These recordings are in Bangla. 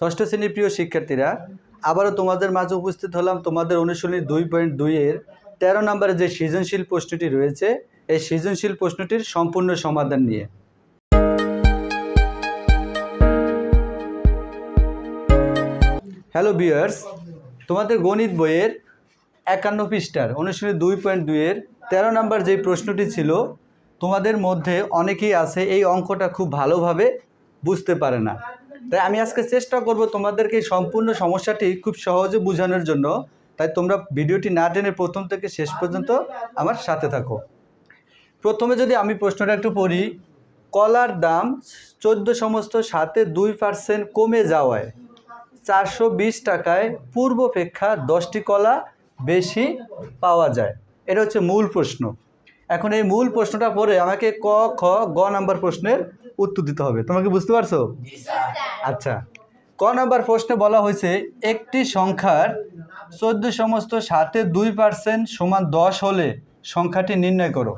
ষষ্ঠ শ্রেণির প্রিয় শিক্ষার্থীরা, আবারও তোমাদের মাঝে উপস্থিত হলাম তোমাদের অনুশীলনী দুই পয়েন্ট দুইয়ের তেরো নম্বরে যে সৃজনশীল প্রশ্নটি রয়েছে, এই সৃজনশীল প্রশ্নটির সম্পূর্ণ সমাধান নিয়ে। হ্যালো বিয়ার্স তোমাদের গণিত বইয়ের একান্ন পৃষ্ঠার অনুশীলনী দুই পয়েন্ট দুইয়ের তেরো নম্বর যে প্রশ্নটি ছিল, তোমাদের মধ্যে অনেকেই আছে, এই অঙ্কটা খুব ভালোভাবে বুঝতে পারে না। তাই আমি আজকে চেষ্টা করব তোমাদেরকে এই সম্পূর্ণ সমস্যাটি খুব সহজে বোঝানোর জন্য। তাই তোমরা ভিডিওটি না টেনে প্রথম থেকে শেষ পর্যন্ত আমার সাথে থাকো। প্রথমে যদি আমি প্রশ্নটা একটু পড়ি, কলার দাম চোদ্দ সমস্ত সাথে দুই পার্সেন্ট কমে যাওয়ায় চারশো বিশ টাকায় পূর্বপেক্ষা দশটি কলা বেশি পাওয়া যায়। এটা হচ্ছে মূল প্রশ্ন। এখন এই মূল প্রশ্নটা পড়ে আমাকে ক, খ, গ নাম্বার প্রশ্নের উত্তর দিতে হবে। তোমাকে বুঝতে পারছ? আচ্ছা। ক নাম্বার প্রশ্নে বলা হয়েছে একটি সংখ্যার চোদ্দ সমস্ত সাথে দুই পার্সেন্ট সমান দশ হলে সংখ্যাটি নির্ণয় করো।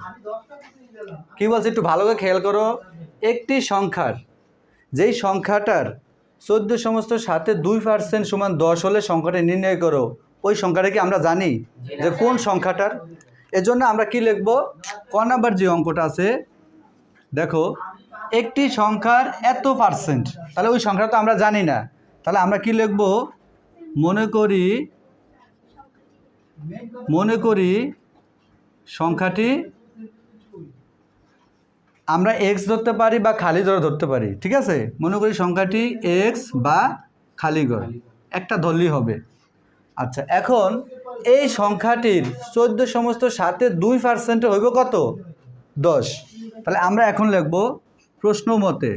কি বলছে একটু ভালো করে খেয়াল করো? একটি সংখ্যার যেই সংখ্যাটার চোদ্দ সমস্ত সাথে দুই পার্সেন্ট সমান দশ হলে সংখ্যাটি নির্ণয় করো ওই সংখ্যাটা কি আমরা জানি? যে কোন সংখ্যাটার? এজন্য আমরা কি লিখব? ক নাম্বার যে অঙ্কটা আছে দেখো একটি সংখ্যার এত পার্সেন্ট তাহলে ওই সংখ্যাটা তো আমরা জানি না। তাহলে আমরা কি লিখব? মনে করি মনে করি সংখ্যাটি আমরা এক্স ধরতে পারি বা খালি ধরে ধরতে পারি, ঠিক আছে? মনে করি সংখ্যাটি এক্স বা খালি ঘর একটা ধরলেই হবে। আচ্ছা এখন এই সংখ্যাটির চোদ্দ সমস্ত সাথে দুই পার্সেন্টে হইব কত? দশ। তাহলে আমরা এখন লিখব প্রশ্ন মতে।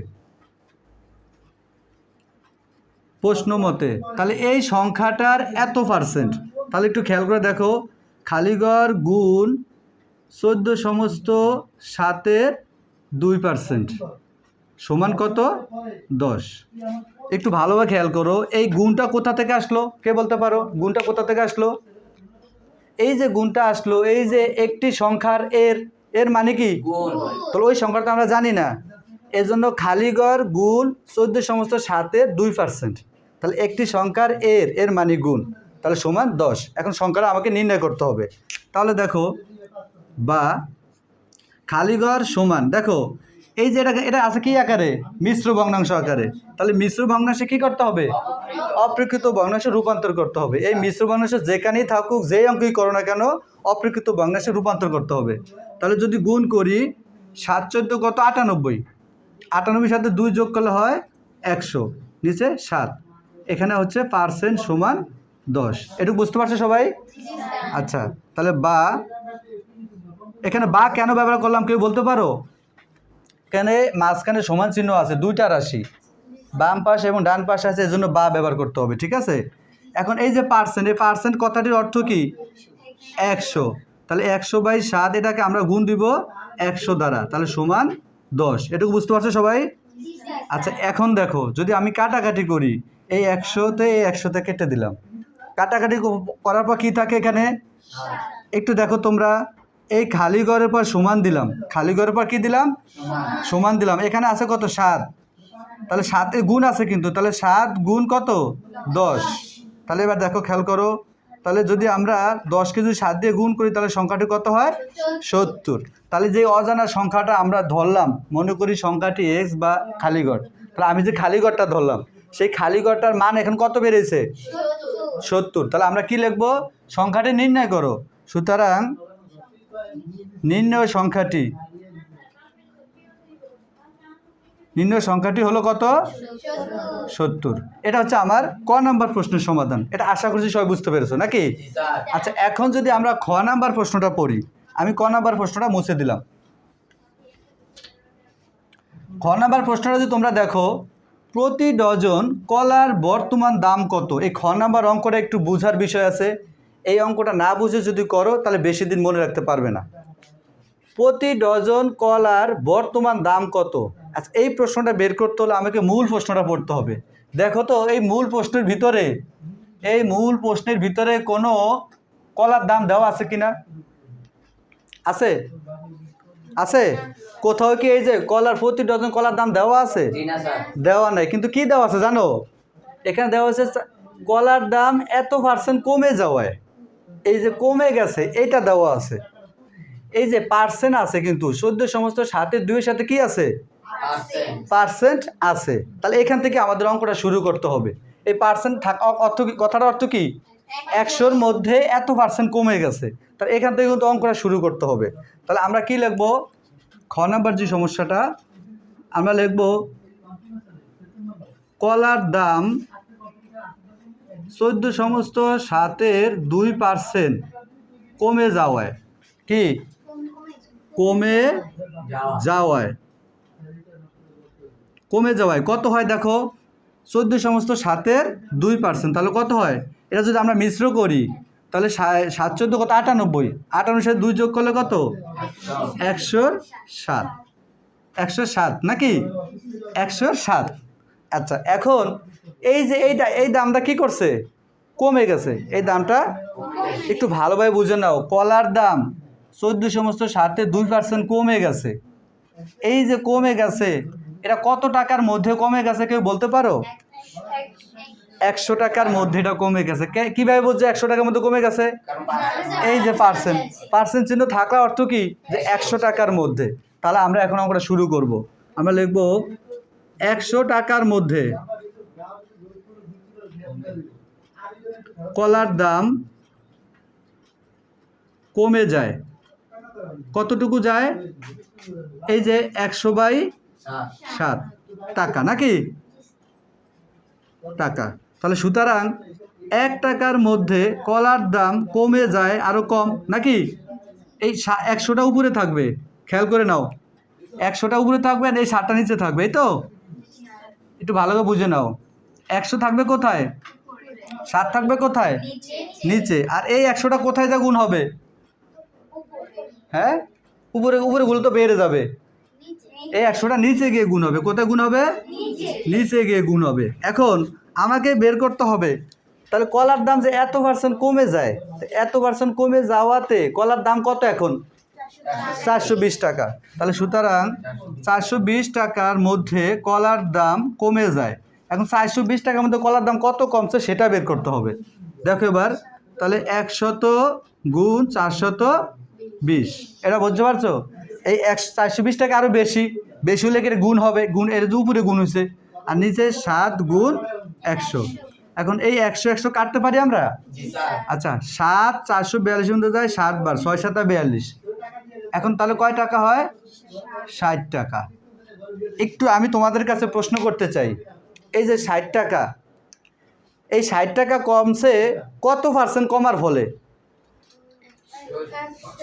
প্রশ্ন মতে। তাহলে এই সংখ্যাটার এত পার্সেন্ট তাহলে একটু খেয়াল করে দেখো। খালিগড় গুণ চোদ্দ সমস্ত সাতের দুই পার্সেন্ট সমান কত? দশ। একটু ভালোভাবে খেয়াল করো। এই গুণটা কোথা থেকে আসলো? কে বলতে পারো? গুণটা কোথা থেকে আসলো? এই যে গুণটা আসলো এই যে একটি সংখ্যার এর এর মানে কি? তাহলে ওই সংখ্যাটা আমরা জানি না। এজন্য খালিগড় গুণ চোদ্দ সমস্ত সাতের দুই পার্সেন্ট তাহলে একটি সংখ্যার এর এর মানে গুণ। তাহলে সমান দশ। এখন সংখ্যাটা আমাকে নির্ণয় করতে হবে। তাহলে দেখো, বা খালিগড় সমান, দেখো, এই যে এটা এটা আছে কি আকারে? মিশ্র ভগ্নাংশ আকারে। তাহলে মিশ্র ভগ্নাংশে কি করতে হবে? অপ্রকৃত ভগ্নাংশে রূপান্তর করতে হবে। এই মিশ্র ভগ্নাংশ যেখানেই থাকুক, যেই অঙ্কই করো না কেন অপ্রকৃত ভগ্নাংশে রূপান্তর করতে হবে। তাহলে যদি গুণ করি, সাত চোদ্দ কত? আটানব্বই। আটানব্বই সাথে দুই যোগ করলে হয় একশো, নিচে সাত। এখানে হচ্ছে পার্সেন্ট সমান দশ। এটুকু বুঝতে পারছ সবাই? আচ্ছা তাহলে বা, এখানে বা কেন ব্যবহার করলাম কেউ বলতে পারো? এখানে মাঝখানে সমান চিহ্ন আছে, দুইটা রাশি। বাম পাশে এবং ডান পাশে আছে, এজন্য বা ব্যবহার করতে হবে, ঠিক আছে? এখন এই যে পার্সেন্ট এই পার্সেন্ট কথাটির অর্থ কি? একশো। তাহলে একশো বাই সাত এটাকে আমরা গুণ দিব একশো দ্বারা। তাহলে সমান দশ। এটুকু বুঝতে পারছ সবাই? আচ্ছা এখন দেখো, যদি আমি কাটাকাটি করি, এই একশোতে এই একশোতে কেটে দিলাম। কাটাকাটি করার পর কী থাকে এখানে? একটু দেখো তোমরা, এই খালি ঘরের পর সমান দিলাম। খালি ঘরের পর কি দিলাম? সমান দিলাম। এখানে আছে কত? সাত। তাহলে সাতের গুণ আছে কিন্তু। তাহলে সাত গুণ কত? দশ। তাহলে এবার দেখো, খেয়াল করো। তাহলে যদি আমরা দশ কেজি সাত দিয়ে গুণ করি, তাহলে সংখ্যাটি কত হয়? সত্তর। তাহলে যে অজানা সংখ্যাটা আমরা ধরলাম, মনে করি সংখ্যাটি এক্স বা খালিগড়, তাহলে আমি যে খালিগড়টা ধরলাম, সেই খালিগড়টার মান এখন কত বেড়েছে? সত্তর। তাহলে আমরা কি লিখব? সংখ্যাটি নির্ণয় করো। সুতরাং নির্ণয় সংখ্যাটি নির্ণয় সংখ্যাটি হলো কত? সত্তর। এটা হচ্ছে আমার ক নাম্বার প্রশ্নের সমাধান। এটা আশা করছি সবাই বুঝতে পেরেছ, নাকি? আচ্ছা এখন যদি আমরা খ নাম্বার প্রশ্নটা পড়ি, আমি ক নাম্বার প্রশ্নটা মুছে দিলাম। খ নাম্বার প্রশ্নটা যদি তোমরা দেখো, প্রতি ডজন কলার বর্তমান দাম কত? এই খ নাম্বার অঙ্কটা একটু বুঝার বিষয় আছে। এই অঙ্কটা না বুঝে যদি করো, তাহলে বেশি দিন মনে রাখতে পারবে না। প্রতি ডজন কলার বর্তমান দাম কত? আচ্ছা এই প্রশ্নটা বের করতে হলে আমাকে মূল প্রশ্নটা পড়তে হবে। দেখো তো এই মূল প্রশ্নের ভিতরে এই মূল প্রশ্নের ভিতরে কোনো কলার দাম দেওয়া আছে কিনা? আছে? আছে? কোথাও কি এই যে কলার প্রতি ডজন কলার দাম দেওয়া আছে? দেওয়া নাই। কিন্তু কি দেওয়া আছে জানো? এখানে দেওয়া চা- কলার দাম এত পার্সেন্ট কমে যাওয়ায় এই যে কমে গেছে এটা দেওয়া আছে। এই যে পার্সেন্ট আছে কিন্তু সদ্য সমস্ত সাথে দুইয়ের সাথে কি আছে? পার্সেন্ট আছে। তাহলে এখান থেকে আমাদের অঙ্কটা শুরু করতে হবে। এই পার্সেন্ট থাকা অর্থ কি কথাটার অর্থ কি? একশোর মধ্যে এত পার্সেন্ট কমে গেছে। তাহলে এখান থেকে কিন্তু অঙ্কটা শুরু করতে হবে। তাহলে আমরা কি লিখব? খ নাম্বার যে সমস্যাটা আমরা লিখব কলার দাম চোদ্দ সমস্ত সাতের দুই পার্সেন্ট কমে যাওয়ায়। কি? কমে যাওয়ায়। কমে যাওয়ায় কত হয় দেখো? চোদ্দ সমস্ত সাতের দুই পার্সেন্ট তাহলে কত হয়? এটা যদি আমরা মিশ্র করি, তাহলে সাত চোদ্দ কত? আটানব্বই। আটানব্বই সাথে দুই যোগ করলে কত? একশো সাত। একশো সাত নাকি? একশো সাত। আচ্ছা এখন এই যে এইটা, এই দামটা কি করছে? কমে গেছে। এই দামটা একটু ভালোভাবে বুঝে নাও। কলার দাম চোদ্দ সমস্ত সাতে দুই পার্সেন্ট কমে গেছে। এই যে কমে গেছে এটা কত টাকার মধ্যে কমে গেছে কেউ বলতে পারো? একশো টাকার মধ্যে এটা কমে গেছে। কীভাবে বুঝছে একশো টাকার মধ্যে কমে গেছে? এই যে পার্সেন্ট পার্সেন্ট চিহ্ন থাকা অর্থ কি? যে একশো টাকার মধ্যে। তাহলে আমরা এখন আমরা শুরু করব। আমরা লিখব একশো টাকার মধ্যে কলার দাম কমে যায়। কতটুকু যায়? এই যে একশো বাই সাত। টাকা নাকি? টাকা। তাহলে সুতরাং এক টাকার মধ্যে কলার দাম কমে যায় আরও কম, নাকি? এই একশোটা উপরে থাকবে। খেয়াল করে নাও। একশোটা উপরে থাকবে আর এই ষাটটা নিচে থাকবে, এই তো? একটু ভালো করে বুঝে নাও। একশো থাকবে কোথায়? ষাট থাকবে কোথায়? নিচে। আর এই একশোটা কোথায় যা গুণ হবে? হ্যাঁ? উপরে উপরে গুলো তো বেড়ে যাবে। এই একশোটা নিচে গিয়ে গুণ হবে। কোথায় গুণ হবে? নিচে। গিয়ে গুণ হবে। এখন আমাকে বের করতে হবে। তাহলে কলার দাম যে এত পার্সেন্ট কমে যায় তো এত পার্সেন্ট কমে যাওয়াতে কলার দাম কত এখন? চারশো বিশ টাকা। তাহলে সুতরাং চারশো বিশ টাকার মধ্যে কলার দাম কমে যায়। এখন চারশো বিশ টাকার মধ্যে কলার দাম কত কমছে সেটা বের করতে হবে। দেখো এবার তাহলে একশত গুণ চারশত বিশ। এটা বুঝতে পারছ? এই একশো চারশো বিশ টাকা আরও বেশি। বেশি হলে এটা গুণ হবে? গুণ এর উপরে গুণ হয়েছে আর নিচে সাত গুণ একশো। এখন এই একশো একশো কাটতে পারি আমরা? আচ্ছা সাত চারশো বিয়াল্লিশ মধ্যে যায় ষাট বার ছয় সাতা বিয়াল্লিশ। এখন তাহলে কয় টাকা হয়? ষাট টাকা। একটু আমি তোমাদের কাছে প্রশ্ন করতে চাই। এই যে ষাট টাকা এই ষাট টাকা কমছে কত পার্সেন্ট কমার ফলে?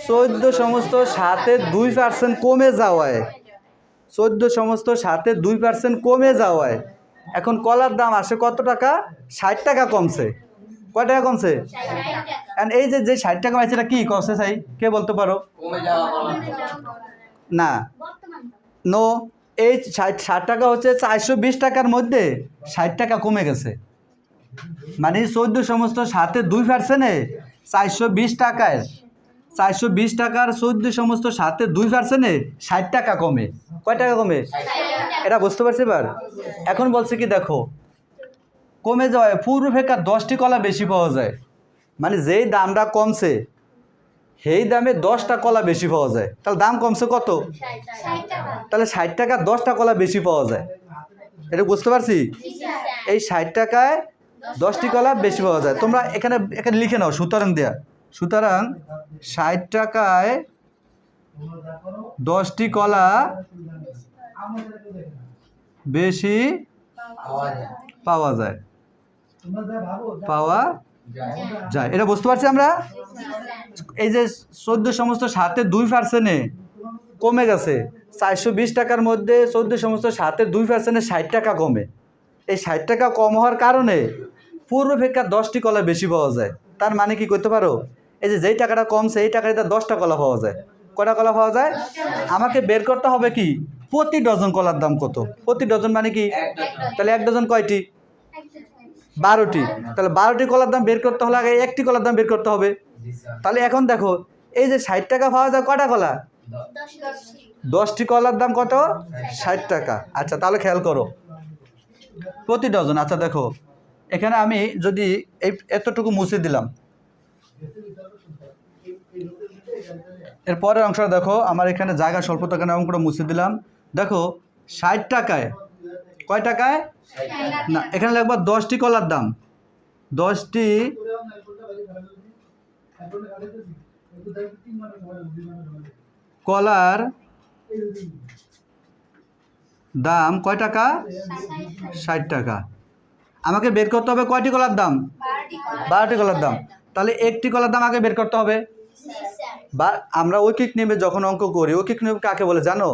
চোদ্দ সমস্ত সাথে দুই পার্সেন্ট কমে যাওয়ায়। চোদ্দ সমস্ত সাথে দুই পার্সেন্ট কমে যাওয়ায়। এখন কলার দাম আসে কত টাকা? ষাট টাকা কমছে। কয় টাকা কমছে? এই যে যে ষাট টাকা পাইছে এটা কি কমছে চাই কে বলতে পারো? না। নো এই ষাট ষাট টাকা হচ্ছে চারশো বিশ টাকার মধ্যে ষাট টাকা কমে গেছে। মানে চোদ্দ সমস্ত সাথে দুই পার্সেন্টে চারশো বিশ টাকায় চারশো বিশ টাকার চোদ্দ সমস্ত সাথে দুই পার্সেন্টে ষাট টাকা কমে। কয় টাকা কমে? এটা বুঝতে পারছি এবার? এখন বলছে কি দেখো কমে যাওয়ায় পূর্বপেক্ষা দশটি কলা বেশি পাওয়া যায়। মানে যেই দামটা কমছে সেই দামে দশটা কলা বেশি পাওয়া যায়। তাহলে দাম কমছে কত? তাহলে ষাট টাকা দশটা কলা বেশি পাওয়া যায়। এটা বুঝতে পারছি? এই ষাট টাকায় দশটি কলা বেশি পাওয়া যায়। তোমরা এখানে এখানে লিখে নাও সুতরাং দেয়া। সুতরাং ষাট টাকায় দশটি কলা বেশি পাওয়া যায়। পাওয়া যায়। এটা বুঝতে পারছি আমরা? এই যে চোদ্দ সমস্ত সাথে দুই পার্সেন্টে কমে গেছে, চারশো বিশ টাকার মধ্যে চোদ্দ সমস্ত সাথে দুই পার্সেন্টে ষাট টাকা কমে। এই ষাট টাকা কম হওয়ার কারণে পূর্বপেক্ষা দশটি কলা বেশি পাওয়া যায়। তার মানে কি করতে পারো? এই যে যেই টাকাটা কমছে এই টাকাটা দশটা কলা পাওয়া যায়। কটা কলা পাওয়া যায়? আমাকে বের করতে হবে কি? প্রতি ডজন কলার দাম কত? প্রতি ডজন মানে কি? তাহলে এক ডজন কয়টি? বারোটি। তাহলে বারোটি কলার দাম বের করতে হলে আগে একটি কলার দাম বের করতে হবে। তাহলে এখন দেখো, এই যে ষাট টাকা পাওয়া যায় কটা কলা? দশটি কলার দাম কত? ষাট টাকা। আচ্ছা তাহলে খেয়াল করো। প্রতি ডজন। আচ্ছা দেখো, এখানে আমি যদি এই এতটুকু মুছে দিলাম এর পরের অংশটা দেখো, আমার এখানে জায়গা স্বল্পতার কারণে অঙ্কটা মুছে দিলাম? দেখো, ষাট টাকায়। কয় টাকায়? না, এখানে লাগবে দশটি কলার দাম। দশটি কলার দাম কয় টাকা? ষাট টাকা। আমাকে বের করতে হবে কয়টি কলার দাম? বারোটি কলার দাম। তাহলে একটি কলার দাম আগে বের করতে হবে। বা আমরা ঐকিক নিয়মে যখন অঙ্ক করি ঐকিক নিয়ম কাকে বলে জানো?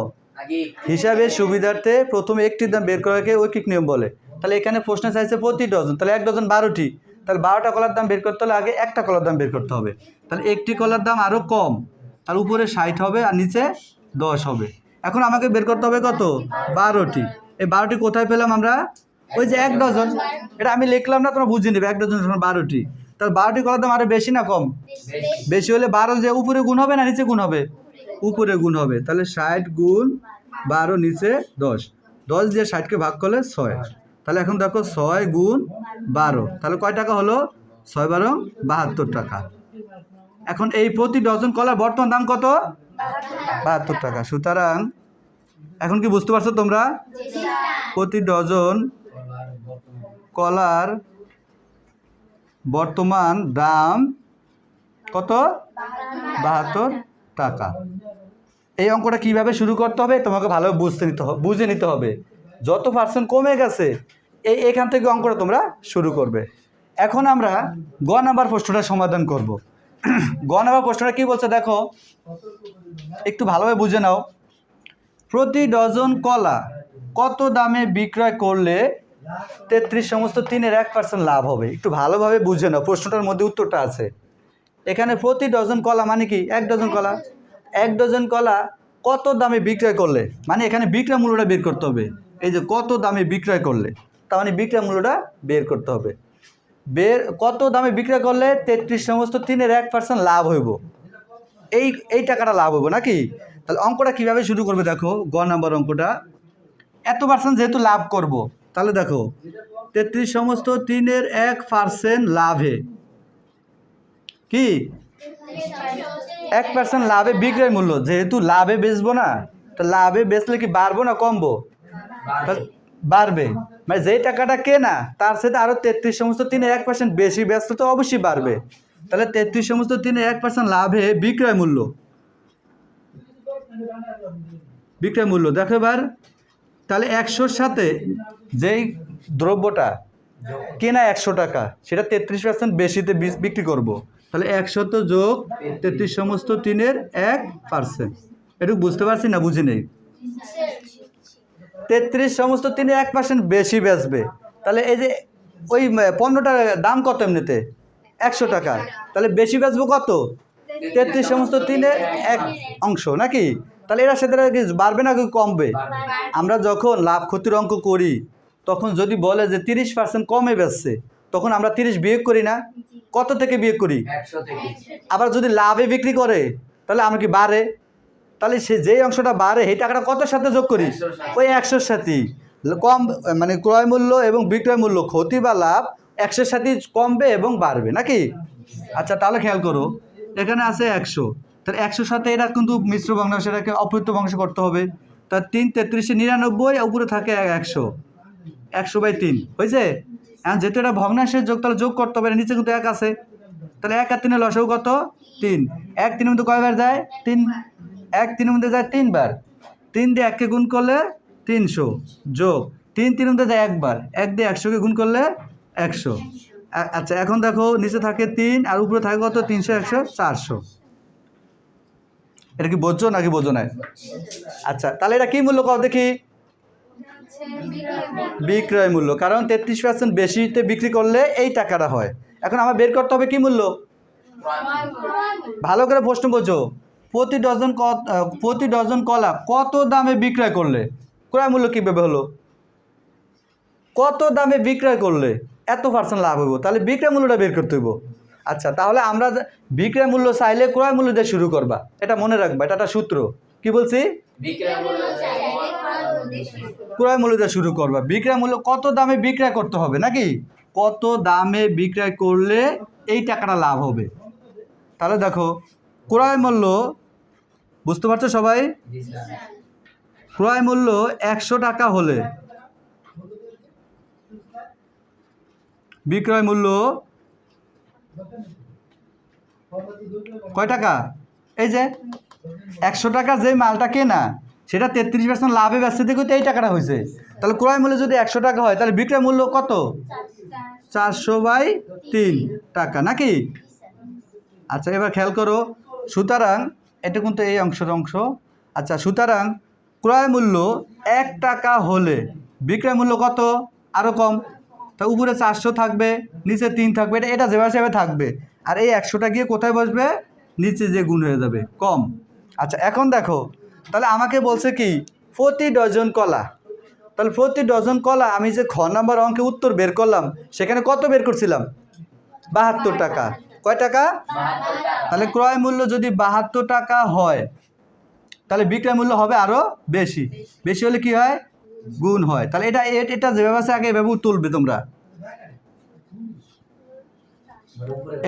হিসাবে সুবিধার্থে প্রথমে একটি দাম বের করাকে ঐকিক নিয়ম বলে। তাহলে এখানে প্রশ্ন চাইছে প্রতি ডজন তাহলে এক ডজন বারোটি। তাহলে বারোটা কলার দাম বের করতে হলে আগে একটা কলার দাম বের করতে হবে। তাহলে একটি কলার দাম আরও কম তার উপরে ষাট হবে আর নিচে দশ হবে। এখন আমাকে বের করতে হবে কত? বারোটি। এই বারোটি কোথায় পেলাম আমরা? ওই যে এক ডজন। এটা আমি লিখলাম না তোমরা বুঝে নেবে এক ডজন বারোটি। তাহলে বারোটি কলার দাম আরও বেশি না কম? বেশি হলে বারো যে উপরে গুণ হবে না নিচে গুণ হবে? উপরে গুণ হবে। তাহলে ষাট গুণ বারো নিচে দশ। দশ দিয়ে ষাটকে ভাগ করলে ছয়। তাহলে এখন দেখো ছয় গুণ বারো। তাহলে কয় টাকা হলো? ছয় বারো বাহাত্তর টাকা। এখন এই প্রতি ডজন কলার বর্তমান দাম কত? বাহাত্তর টাকা। সুতরাং এখন কি বুঝতে পারছ তোমরা? প্রতি ডজন কলার বর্তমান দাম কত? বাহাত্তর টাকা। এই অঙ্কটা কীভাবে শুরু করতে হবে তোমাকে ভালো বুঝতে নিতে হবে বুঝে নিতে হবে। যত পার্সেন্ট কমে গেছে এই এখান থেকে অঙ্কটা তোমরা শুরু করবে। এখন আমরা গ নাম্বার প্রশ্নটা সমাধান করব। গ নাম্বার প্রশ্নটা কি বলছে দেখো? একটু ভালোভাবে বুঝে নাও। প্রতি ডজন কলা কত দামে বিক্রয় করলে তেত্রিশ সমস্ত তিনের এক পার্সেন্ট লাভ হবে। একটু ভালোভাবে বুঝে নাও, প্রশ্নটার মধ্যে উত্তরটা আছে। এখানে প্রতি ডজন কলা মানে কি? এক ডজন কলা। এক ডজন কলা কত দামে বিক্রয় করলে? মানে এখানে বিক্রয় মূল্যটা বের করতে হবে। এই যে কত দামে বিক্রয় করলে? তার মানে বিক্রয় মূল্যটা বের করতে হবে। বের, কত দামে বিক্রয় করলে তেত্রিশ সমস্ত তিনের এক পার্সেন্ট লাভ হইব? এই এই টাকাটা লাভ হইব নাকি? তাহলে অঙ্কটা কীভাবে শুরু করবে দেখো? গ নাম্বার অঙ্কটা। এত পার্সেন্ট যেহেতু লাভ করব তাহলে দেখো তেত্রিশ সমস্ত তিনের এক পার্সেন্ট লাভে। কি? এক পার্সেন্ট লাভে বিক্রয় মূল্য যেহেতু লাভে বেচবো না তো লাভে বেচলে কি বাড়বো না কমবো? বাড়বে। মানে যেই টাকাটা কেনা তার সাথে আরও তেত্রিশ সমস্ত তিনে এক পার্সেন্ট বেশি ব্যস্ত তো অবশ্যই বাড়বে। তাহলে তেত্রিশ সমস্ত তিনে এক পার্সেন্ট লাভে বিক্রয় মূল্য। বিক্রয় মূল্য দেখো এবার। তাহলে একশোর সাথে যেই দ্রব্যটা কেনা একশো টাকা, সেটা তেত্রিশ পার্সেন্ট বেশিতে বিক্রি করব। তাহলে একশত যোগ তেত্রিশ সমস্ত তিনের এক পার্সেন্ট একটু বুঝতে পারছি না, বুঝি নেই? তেত্রিশ সমস্ত তিনের এক পার্সেন্ট বেশি বেচবে। তাহলে এই যে ওই পণ্যটার দাম কত এমনিতে? একশো টাকা। তাহলে বেশি বেচবো কত? তেত্রিশ সমস্ত তিনের এক অংশ, নাকি? তাহলে এরা সেটা কি বাড়বে না কি কমবে? আমরা যখন লাভ ক্ষতির অঙ্ক করি তখন যদি বলে যে তিরিশ পার্সেন্ট কমে বেচছে তখন আমরা তিরিশ বিয়োগ করি না? কত থেকে বিয়োগ করি? আবার যদি লাভে বিক্রি করে তাহলে আমরা কি বাড়ে? তাহলে সে যেই অংশটা বাড়ে সেই টাকাটা কত সাথে যোগ করি? ওই একশোর সাথেই কম মানে ক্রয় মূল্য এবং বিক্রয় মূল্য ক্ষতি বা লাভ একশোর সাথে কমবে এবং বাড়বে নাকি? আচ্ছা তাহলে খেয়াল করো এখানে আছে একশো। তাহলে একশোর সাথে এটা কিন্তু মিশ্র ভগ্নাংশ এটাকে অপৃত ভগ্নাংশ করতে হবে। তার তিন তেত্রিশে নিরানব্বই, উপরে থাকে একশো। একশো বাই তিন, হয়েছে? যেহেতু এটা ভগ্নাংশের যোগ, তাহলে যোগ করতে হবে নিচে কিন্তু এক আছে। তাহলে এক আর তিনে লসেও কত? তিন। এক তিনের মধ্যে কয়বার যায়? তিন। এক তিনের মধ্যে যায় তিনবার। তিন দিয়ে এককে গুণ করলে তিনশো যোগ। তিন তিনের মধ্যে যায় একবার। এক দিয়ে একশোকে গুণ করলে একশো। আচ্ছা এখন দেখো, নিচে থাকে তিন, আর উপরে থাকে কত? তিনশো, একশো, চারশো। এটা কি বোঝো নাকি বোঝো না আচ্ছা তাহলে এটা কি মূল্য কত দেখি? বিক্রয় মূল্য, কারণ তেত্রিশ পার্সেন্ট বেশিতে বিক্রি করলে এই টাকাটা হয়। এখন আমার বের করতে হবে কি মূল্য? ভালো করে প্রশ্ন বোঝো। প্রতি ডজন প্রতি ডজন কলা কত দামে বিক্রয় করলে? ক্রয় মূল্য কীভাবে হলো? কত দামে বিক্রয় করলে এত পার্সেন্ট লাভ হইব? তাহলে বিক্রয় মূল্যটা বের করতে হইব। আচ্ছা তাহলে আমরা বিক্রয় মূল্য চাইলে ক্রয় মূল্য দিয়ে শুরু করবা। এটা মনে রাখবা এটা একটা সূত্র। কি বলছি? ক্রয় মূল্য দিয়ে শুরু করবা। বিক্রয় মূল্য কত দামে বিক্রয় করতে হবে নাকি? কত দামে বিক্রয় করলে এই টাকাটা লাভ হবে? তাহলে দেখো ক্রয় মূল্য বুঝতে পারছ সবাই? ক্রয় মূল্য একশো টাকা হলে বিক্রয় মূল্য কয় টাকা? এই যে, একশো টাকা যে মালটা কেনা, সেটা তেত্রিশ পার্সেন্ট লাভে ব্যস্ত থেকে তো এই টাকাটা হয়েছে। তাহলে ক্রয় মূল্য যদি একশো টাকা হয়, তাহলে বিক্রয় মূল্য কত? চারশো বাই তিন টাকা, নাকি? আচ্ছা এবার খেয়াল করো, সুতরাং, এটা কিন্তু এই অংশের অংশ। আচ্ছা সুতরাং, ক্রয় মূল্য এক টাকা হলে বিক্রয় মূল্য কত? আরও কম। তা উপরে চারশো থাকবে, নিচে তিন থাকবে, এটা এটা যেভাবে সেভাবে থাকবে। আর এই একশোটা গিয়ে কোথায় বসবে? নিচে যে গুণ হয়ে যাবে, কম। আচ্ছা এখন দেখো, তাহলে আমাকে বলছে কি, প্রতি ডজন কলা। তাহলে প্রতি ডজন কলা আমি যে খ নাম্বার অঙ্কে উত্তর বের করলাম, সেখানে কত বের করছিলাম? বাহাত্তর টাকা। কয় টাকা? তাহলে ক্রয় মূল্য যদি বাহাত্তর টাকা হয়, তাহলে বিক্রয় মূল্য হবে আরও বেশি। বেশি হলে কি হয়? গুণ হয়। তাহলে এটা এটা যেভাবে আছে, আগে এভাবে তুলবে তোমরা।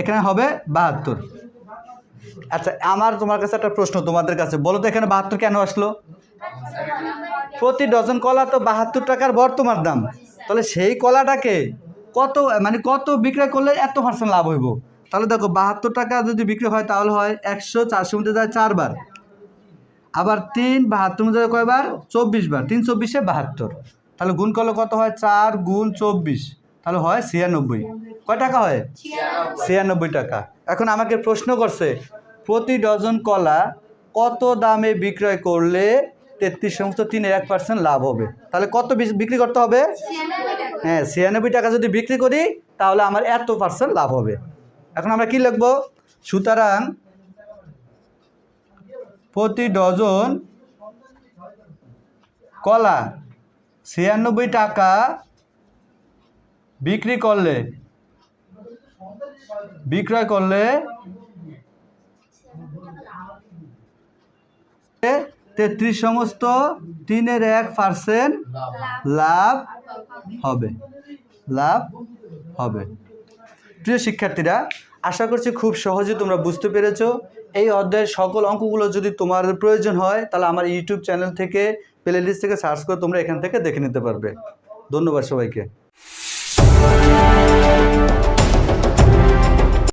এখানে হবে বাহাত্তর। আচ্ছা আমার তোমার কাছে একটা প্রশ্ন তোমাদের কাছে। বলো তো এখানে বাহাত্তর কেন আসলো? প্রতি ডজন কলা তো বাহাত্তর টাকার বর্তমান দাম। তাহলে সেই কলাটাকে কত মানে কত বিক্রয় করলে এত পার্সেন্ট লাভ হইব? তাহলে দেখো, বাহাত্তর টাকা যদি বিক্রি হয়, তাহলে হয় একশো, চারশো, মধ্যে যায় চারবার। আবার তিন বাহাত্তর মধ্যে কয়বার? চব্বিশ বার। তিন চব্বিশে বাহাত্তর। তাহলে গুণ করলে কত হয়? চার গুণ চব্বিশ। তাহলে হয় ছিয়ানব্বই। কয় টাকা হয়? ছিয়ানব্বই। টাকা। এখন আমাকে প্রশ্ন করছে প্রতি ডজন কলা কত দামে বিক্রয় করলে তেত্রিশ সমস্ত তিন এক পার্সেন্ট লাভ হবে? তাহলে কত বিক্রি করতে হবে? হ্যাঁ ছিয়ানব্বই টাকা যদি বিক্রি করি তাহলে আমার এত পার্সেন্ট লাভ হবে। এখন আমরা কি লিখব? সুতরাং প্রতি ডজন কলা ছিয়ানব্বই টাকা বিক্রি করলে, বিক্রয় করলে তেত্রিশ সমস্ত তিনের এক পার্সেন্ট লাভ হবে লাভ হবে। প্রিয় শিক্ষার্থীরা আশা করছি খুব সহজে তোমরা বুঝতে পেরেছ। এই অধ্যায়ের সকল অঙ্কগুলো যদি তোমার প্রয়োজন হয়, তাহলে আমার ইউটিউব চ্যানেল থেকে প্লে থেকে সার্চ করে তোমরা এখান থেকে দেখে নিতে পারবে। ধন্যবাদ সবাইকে।